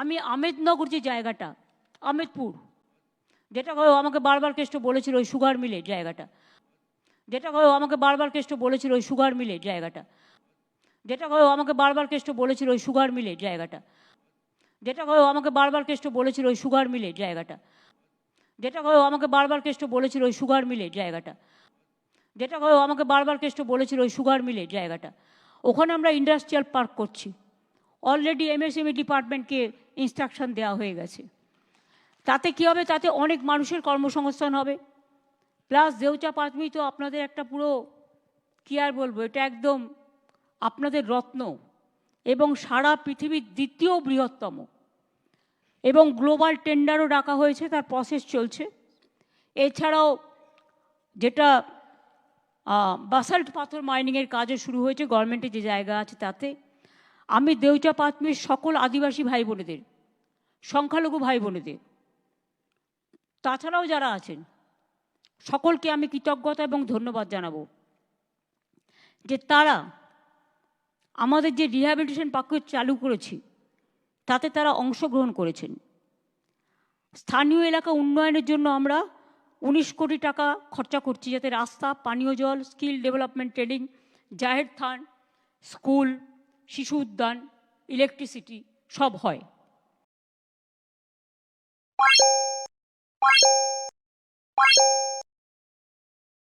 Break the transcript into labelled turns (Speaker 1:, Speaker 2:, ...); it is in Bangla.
Speaker 1: আমি আমেদনগর যে জায়গাটা আমেদপুর যেটা করে আমাকে বারবার কেষ্ট বলেছিল ওই সুগার মিলের জায়গাটা, যেটা করে আমাকে বারবার কেষ্ট বলেছিল ওই সুগার মিলের জায়গাটা, যেটা করে আমাকে বারবার কেষ্ট বলেছিল ওই সুগার মিলের জায়গাটা, যেটা করে আমাকে বারবার কেষ্ট বলেছিল ওই সুগার মিলের জায়গাটা, যেটা করে আমাকে বারবার কেষ্ট বলেছিল ওই সুগার মিলের জায়গাটা, যেটা করে আমাকে বারবার কেষ্ট বলেছিল ওই সুগার মিলের জায়গাটা। ওখানে আমরা ইন্ডাস্ট্রিয়াল পার্ক করছি। অলরেডি এমএসএমই ডিপার্টমেন্টকে ইনস্ট্রাকশন দেওয়া হয়ে গেছে। তাতে কী হবে? তাতে অনেক মানুষের কর্মসংস্থান হবে। প্লাস দেউচা পাঁচমি তো আপনাদের একটা পুরো, কী আর বলব, এটা একদম আপনাদের রত্ন। এবং সারা পৃথিবীর দ্বিতীয় বৃহত্তম। এবং গ্লোবাল টেন্ডারও ডাকা হয়েছে, তার প্রসেস চলছে। এছাড়াও যেটা বাসাল্ট পাথর মাইনিংয়ের কাজও শুরু হয়েছে গভর্নমেন্টের যে জায়গা আছে তাতে। আমি দেউচা পাতমির সকল আদিবাসী ভাই বোনেদের সংখ্যালঘু ভাই বোনেদের তাছাড়াও যারা আছেন, সকলকে আমি কৃতজ্ঞতা এবং ধন্যবাদ জানাব যে তারা আমাদের যে রিহ্যাবিলিটেশন পাক্য চালু করেছি, তাতে তারা অংশগ্রহণ করেছেন। স্থানীয় এলাকা উন্নয়নের জন্য আমরা উনিশ কোটি টাকা খরচা করছি যাতে রাস্তা, পানীয় জল স্কিল ডেভেলপমেন্ট ট্রেনিং জাহের থান স্কুল শিশু উদ্যান ইলেকট্রিসিটি সব হয়।